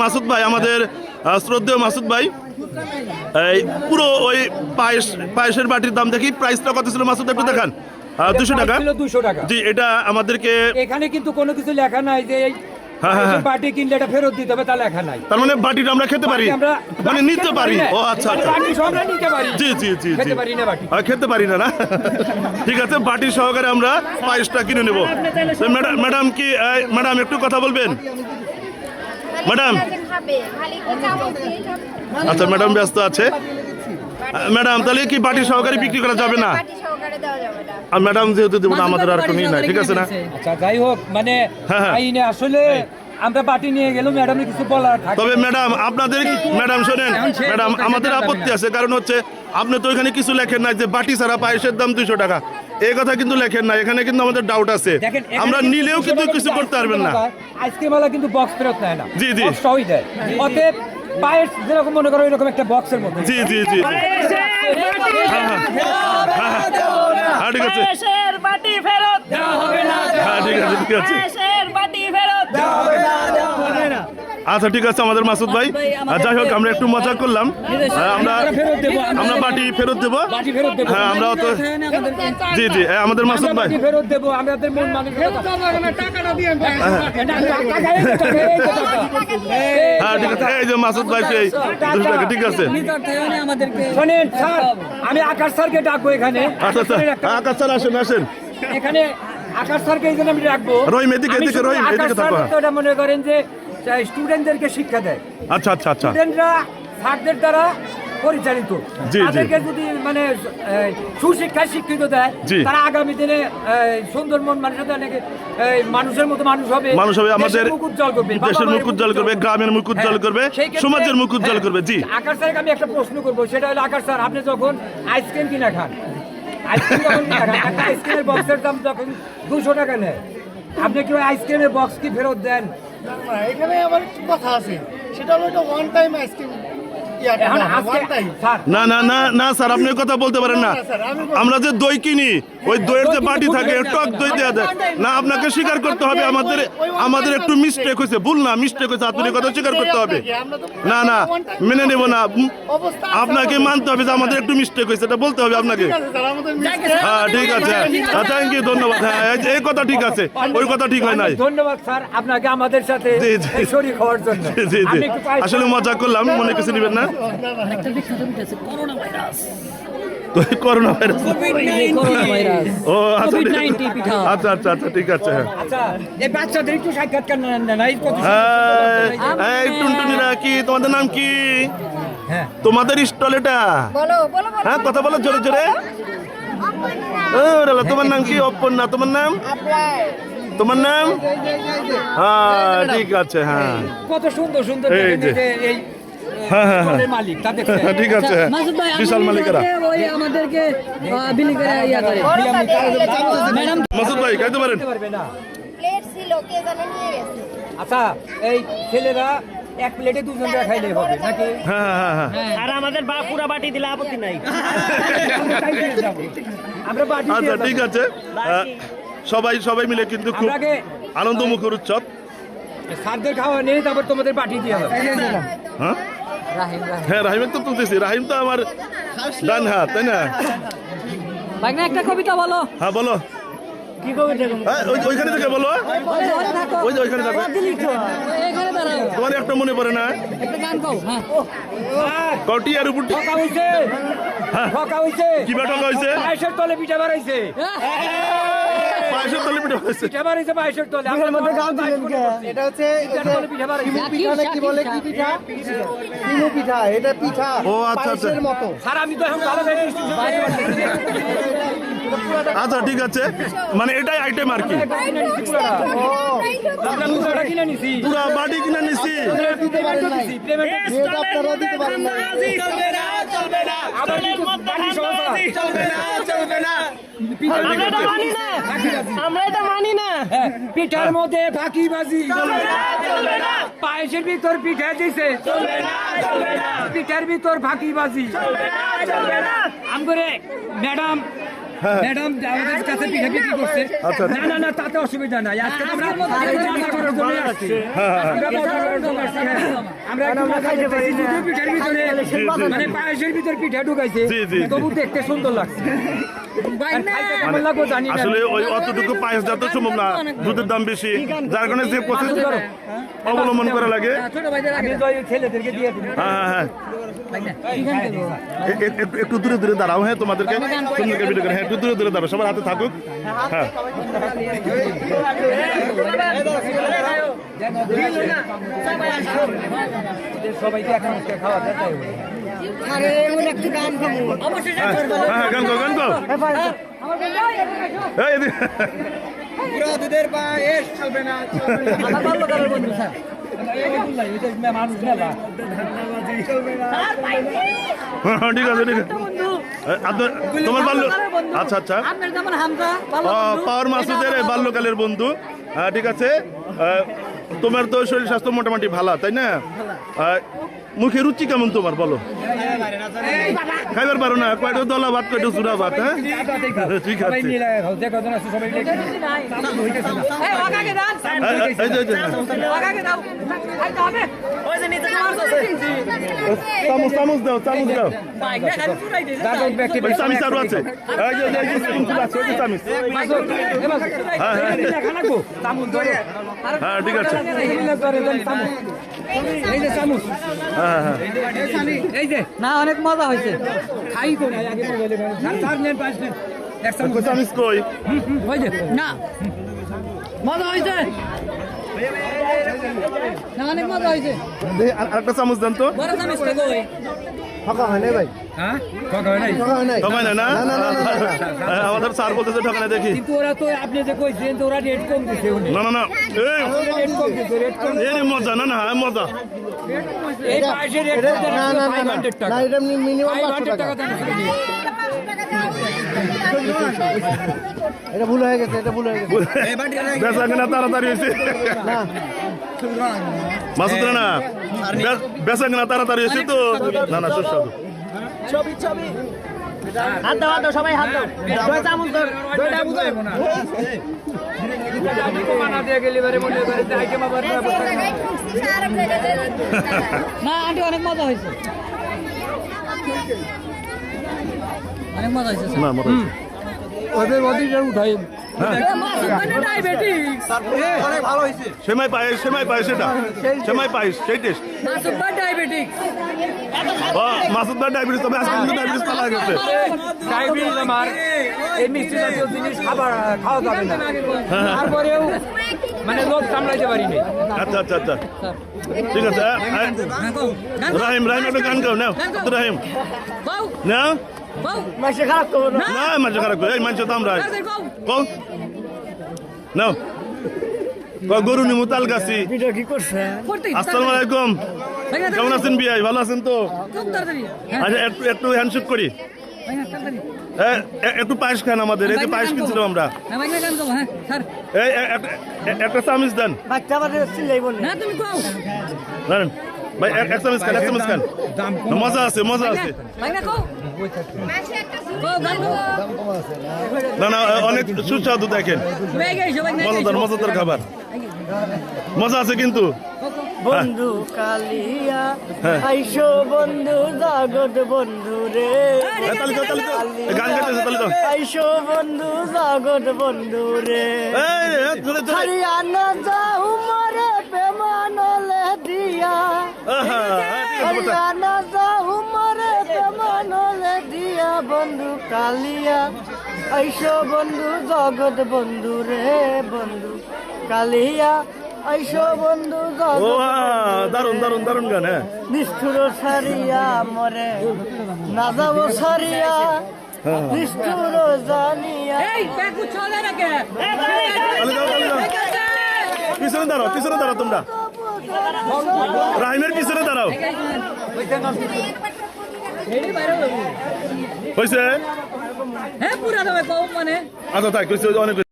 মাসুদ ভাই আমাদের শ্রদ্ধেয় মাসুদ ভাই। এই পুরো ওই পায়েস পায়েসের বাটির দাম দেখি প্রাইসটা কত ছিল মাসুদ একটু দেখান। দুশো টাকা? দুশো টাকা। জি এটা আমাদেরকে এখানে কিন্তু কোনো কিছু লেখা নাই যে। বাটি কিনলে এটা ফেরত দিতে হবে তা লেখা নাই। তার মানে বাটিটা আমরা খেতে পারি? আমরা মানে নিতে পারি? ও আচ্ছা আচ্ছা। বাটি সব আমরা নিতে পারি। জি জি জি জি। খেতে পারি না বাটি। খেতে পারি না না? ঠিক আছে বাটি সহকারে আমরা পায়েসটা কিনে নেব। ম্যাডাম ম্যাডাম কি ম্যাডাম একটু কথা বলবেন? ম্যাডাম? আচ্ছা ম্যাডাম ব্যস্ত আছে। ম্যাডাম তাহলে কি বাটি সহকারে বিক্রি করা যাবে না বাটি সহকারে দেওয়া যাবে না আর ম্যাডাম যেহেতু দেবো না আমাদের আর নিয়ে নাই ঠিক আছে না আচ্ছা যাই হোক মানে হ্যাঁ, হ্যাঁ। আইনে আসলে আমরা বাটি নিয়ে গেলাম ম্যাডামের কিছু বলার থাকে তবে ম্যাডাম আপনাদের ম্যাডাম শোনেন ম্যাডাম আমাদের আপত্তি আছে কারণ হচ্ছে আপনি তো এখানে কিছু লেখেন না যে বাটি ছাড়া পায়েসের দাম দুইশো টাকা এই কথা কিন্তু লেখেন না এখানে কিন্তু আমাদের ডাউট আছে আমরা নিলেও কিন্তু কিছু করতে পারবেন না আইসক্রিম ওয়ালা কিন্তু বক্স ফেরত নেয় না জি, জি। সহই দেয় অতএব পায়েস যেরকম মনে করো এরকম একটা বক্সের মধ্যে জি জি জি হ্যাঁ ঠিক আছে হ্যাঁ ঠিক আছে ঠিক আছে আচ্ছা ঠিক আছে আমাদের মাসুদ ভাই। আর যাই হোক আমরা একটু মজা করলাম। হ্যাঁ, আমরা আমরা ফেরত দেবো আমরা বাটি ফেরত দেবো। হ্যাঁ আমরা তো জি জি হ্যাঁ, আমাদের মাসুদ ভাই। বাটি ফেরত দেবো আমাদের মন হ্যাঁ ঠিক আছে এই যে মাসুদ ভাই সেই ঠিক আছে। শোনেন স্যার আমি আকাশ স্যারকে ডাকবো এখানে। আচ্ছা আচ্ছা হ্যাঁ, আকাশ স্যার আসেন আসেন। এখানে আকাশ স্যারকে এই জন্য আমি রাখব রহিম, এদিকে, এদিকে, রহিম, এদিকে স্যার থাকো, এটা মনে করেন যে স্টুডেন্টদেরকে শিক্ষা দেয়। আচ্ছা আচ্ছা আচ্ছা। স্টুডেন্টরা স্যারদের দ্বারা পরিচালিত। তাদেরকে যদি মানে সুশিক্ষায় শিক্ষিত দেয় তারা আগামী দিনে এই, সুন্দর মন মানুষের মানুষের মতো মানুষ হবে মানুষ হবে আমাদের উজ্জ্বল করবে দেশের মুখ উজ্জ্বল করবে গ্রামের মুখ উজ্জ্বল হ্যাঁ, করবে সমাজের মুখ উজ্জ্বল হ্যাঁ, করবে জি। আকাশ স্যারকে আমি একটা প্রশ্ন করব সেটা হলো আকাশ স্যার আপনি যখন আইসক্রিম কিনা খান আইসক্রিম যখন কিনা খান একটা আইসক্রিমের বক্সের দাম যখন দুশো টাকা নেয় আপনি কি আইসক্রিমের বক্স কি ফেরত দেন? এখানে আবার একটু কথা আছে। সেটা হলো এটা ওয়ান টাইম আইসক্রিম না না না না স্যার আপনি কথা বলতে পারেন না। আমরা যে দই কিনি ওই দইয়ের যে বাটি থাকে টক দই দেওয়া যায় না আপনাকে স্বীকার করতে হবে আমাদের আমাদের একটু মিস্টেক হয়েছে। ভুল না মিস্টেক হয়েছে আপনি কথা স্বীকার করতে হবে। না না মেনে নেব না। আপনাকে মানতে হবে যে আমাদের একটু মিস্টেক হয়েছে এটা বলতে হবে আপনাকে। হ্যাঁ ঠিক আছে। থ্যাংক ইউ ধন্যবাদ। হ্যাঁ এই- কথা ঠিক আছে ওই কথা ঠিক হয় নাই। ধন্যবাদ স্যার আপনাকে আমাদের সাথে জি, জি। শরীর হওয়ার জন্য। জি জি আসলে মজা করলাম মনে কিছু নেবেন না? তো করোনা ভাইরাস। ও আচ্ছা আচ্ছা আচ্ছা আচ্ছা ঠিক আছে। হ্যাঁ আচ্ছা এই বাচ্চাদের একটু সাক্ষাৎকার নেন না এই কত এই, এই টুনটুনিরা কি তোমাদের নাম কি? হ্যাঁ। তোমাদের স্টল এটা? বলো বলো বলো হ্যাঁ কথা বলো জোরে জোরে। ও, রেলা, তোমার নাম কি? অপর্ণা তোমার নাম? তোমার নাম? হ্যাঁ ঠিক আছে হ্যাঁ। কত সুন্দর সুন্দর এই হ্যাঁ, হ্যাঁ, হ্যাঁ। মালিক ঠিক আছে। হ্যাঁ। মাসুদ ভাই বিশাল মালিকেরা। আমাদেরকে বিলি করে ইয়া করে। মাসুদ ভাই খাইতে পারেন? দিতে পারবে না। প্লেট ছিল কে জানে নিয়ে গেছে। আচ্ছা এই ছেলেরা এক প্লেটে দুজন করে খাইলে হবে নাকি? হ্যাঁ হ্যাঁ হ্যাঁ আর আমাদের বা পুরা বাটি দিলে আপত্তি নাই। আমরা বাটি আচ্ছা ঠিক আছে। সবাই সবাই মিলে কিন্তু খুব আনন্দমুখর উৎসব। স্যারদের খাওয়া নেই তারপর তোমাদের পাঠিয়ে দিয়ে হবে হ্যাঁ? হ্যাঁ রাহিমের তো তুলতেছি। রাহিম তো আমার ডান হাত তাই না? একটা কবিতা বলো। হ্যাঁ বলো। কি কবিতা হ্যাঁ, ওই- ওইখানে থেকে বলো। ওই যে ওইখানে থাকো তোমার একটা মনে পড়ে না? গাও হ্যাঁ। কটি আর উপর হইছে। কি বা ঠকা তলে পিঠা বাড়াইছে পায়েসের তলে পিঠে হয়েছে পিঠা বাড়াইছে পায়েসের তলে। আমরা মধ্যে গান দিলেন এটা হচ্ছে পিঠা বাড়াইছে পিঠা না বলে কি পিঠা? কিমু পিঠা এটা পিঠা। ও, আচ্ছা, আচ্ছা। মতো। স্যার আমি তো এখন ভালো জানি আচ্ছা ঠিক আছে। মানে এটাই আইটেম আর কি। পুরা বাড়ি কিনে নিছি। আপনারা দিতে পারেন না না। আমরা এটা মানি না। হ্যাঁ, পিঠার মধ্যে ফাঁকি বাজি। পায়েসের ভিতর পিঠা দিছে। পিঠার ভিতর ফাঁকি বাজি। আম করে ম্যাডাম হ্যাঁ। ম্যাডাম আমাদের কাছে পিঠা বিক্রি করছে? আচ্ছা। না না না তাতে অসুবিধা নাই। আজকে আমরা করার জন্য আসছি। হ্যাঁ, হ্যাঁ। আমরা করার জন্য আসছি, হ্যাঁ। আমরা একটু মজা করতেছি, দুটো ভিতরে মানে পায়েসের ভিতর পিঠা ঢুকাইছে। তবু দেখতে সুন্দর লাগছে। আসলে ওই অতটুকু পায়েস যাতে সম্ভব না দুধের দাম বেশি। যার কারণে যে প্রসেস অবলম্বন করা লাগে। হ্যাঁ হ্যাঁ এ- এ- একটু- দূরে দূরে দাঁড়াও হ্যাঁ তোমাদেরকে। সুন্দর ভিডিও করে। হ্যাঁ একটু দূরে দূরে দাঁড়াও সবার হাতে থাকুক। হ্যাঁ। সবাইকে এখন খাওয়া। আরে এমন একটু গান খাব অবশ্যই হ্যাঁ গান গাও গান গাও। এই ঠিক আছে ঠিক আছে। তোমার বাল্য আচ্ছা আচ্ছা। পাওয়ার মাসুদের বাল্যকালের বন্ধু। ঠিক আছে। তোমার তো শরীর স্বাস্থ্য মোটামুটি ভালো তাই না? মুখে রুচি কেমন তোমার বলো খাইবার পারো না কয়টা দলা ভাত কয়টা চূড়া ভাত হ্যাঁ ঠিক আছে এই যে, হ্যাঁ। চামচ চামচ দাও চামচ দাও চামিচ আরও আছে চামিচ হ্যাঁ, হ্যাঁ। হ্যাঁ ঠিক আছে। হ্যাঁ হ্যাঁ এই যে, না অনেক মজা হয়েছে খাই তো চামচ। কই না মজা হয়েছে অনেক মজা হয়েছে আরেকটা চামচ দেন তো। বড় চামিচ তো কই? হ্যাঁ? ঠকা হয় নাই? ঠকাই না? না হ্যাঁ, আমাদের স্যার বলতেছে ঠকাই না দেখি। কিন্তু ওরা তো আপনি যে কইছেন তো ওরা রেট কম দিছে উনি। না না না। এই রেট কম দিছে, রেট কম এই মজা না না হ্যাঁ, মজা। এই পাশের রেট কম দেন, 500 টাকা। 500 টাকা। দেন শুনি। এটা ভুল হয়ে গেছে এটা ভুল হয়ে গেছে। বেচা কেনা তাড়াতাড়ি হয়েছে। মাসুদ না বেচা কেনা তাড়াতাড়ি হয়েছে তো। না না সুস্বাদু। হাত দাও হাত দাও সবাই হাত দাও। দুই চামচ ধর। না। আন্টি অনেক মজা হয়েছে। অনেক মজা হয়েছে না মজা হয়েছে। ওদের উঠাই। সেমাই পায়েস সেমাই পায়েস সেটা। সেমাই পায়েস সেই টেস্ট মাসুদ ভাই ডায়াবেটিস তবে আজকে কিন্তু ডায়াবেটিস পালা গেছে। ডায়াবেটিস আমার। এই মিষ্টি জাতীয় জিনিস খাবার খাওয়া যাবে না। তারপরেও মানে লোভ সামলাইতে পারিনি আচ্ছা আচ্ছা আচ্ছা। ঠিক আছে রাহিম রাহিম একটা গান গাও নাও। তো রাহিম। না বাউ মাসে খারাপ করব না? না। খারাপ করে এই মানুষ তো আমরা নাও। গরু নিমু তাল গাছি। ভিডিও কি করছে? আসসালামু আলাইকুম। কেমন আছেন বিয়াই? ভালো আছেন তো? আচ্ছা একটু একটু হ্যান্ডশেক করি। হ্যাঁ একটু পায়েস খান আমাদের। এই যে পায়েস কিনছিলাম আমরা। হ্যাঁ হ্যাঁ একটা চামিচ দেন। বাচ্চা না তুমি ভাই এক চামিচ খান এক চামিচ খান মজা আছে। মজা আছে না না না অনেক সুস্বাদু দেখেন। মজাদার মজাদার খাবার। মজা আছে কিন্তু। বন্ধু কালিয়া হ্যাঁ। আইসো বন্ধু জাগত বন্ধু রে। গান গাইতেছে আইসো বন্ধু জাগত বন্ধু রে। হরিয়ানা যাও দিয়া বন্ধু কালিয়া। আইসো বন্ধু জগৎ বন্ধু রে বন্ধু কালিয়া। আইসো বন্ধু দারুণ দারুণ দারুণ গান হ্যাঁ। নিষ্ঠুর সারিয়া মরে। না যাব সারিয়া নিষ্ঠুর জানিয়া। এই পেকু চলে রাখে। তালি দাও তালি দাও পিছনে দাঁড়াও পিছনে দাঁড়াও তোমরা। রাহিমের পিছনে দাঁড়াও। হয়েছে হ্যাঁ পুরা দেবে কম মানে। আচ্ছা তাই কইছে অনেক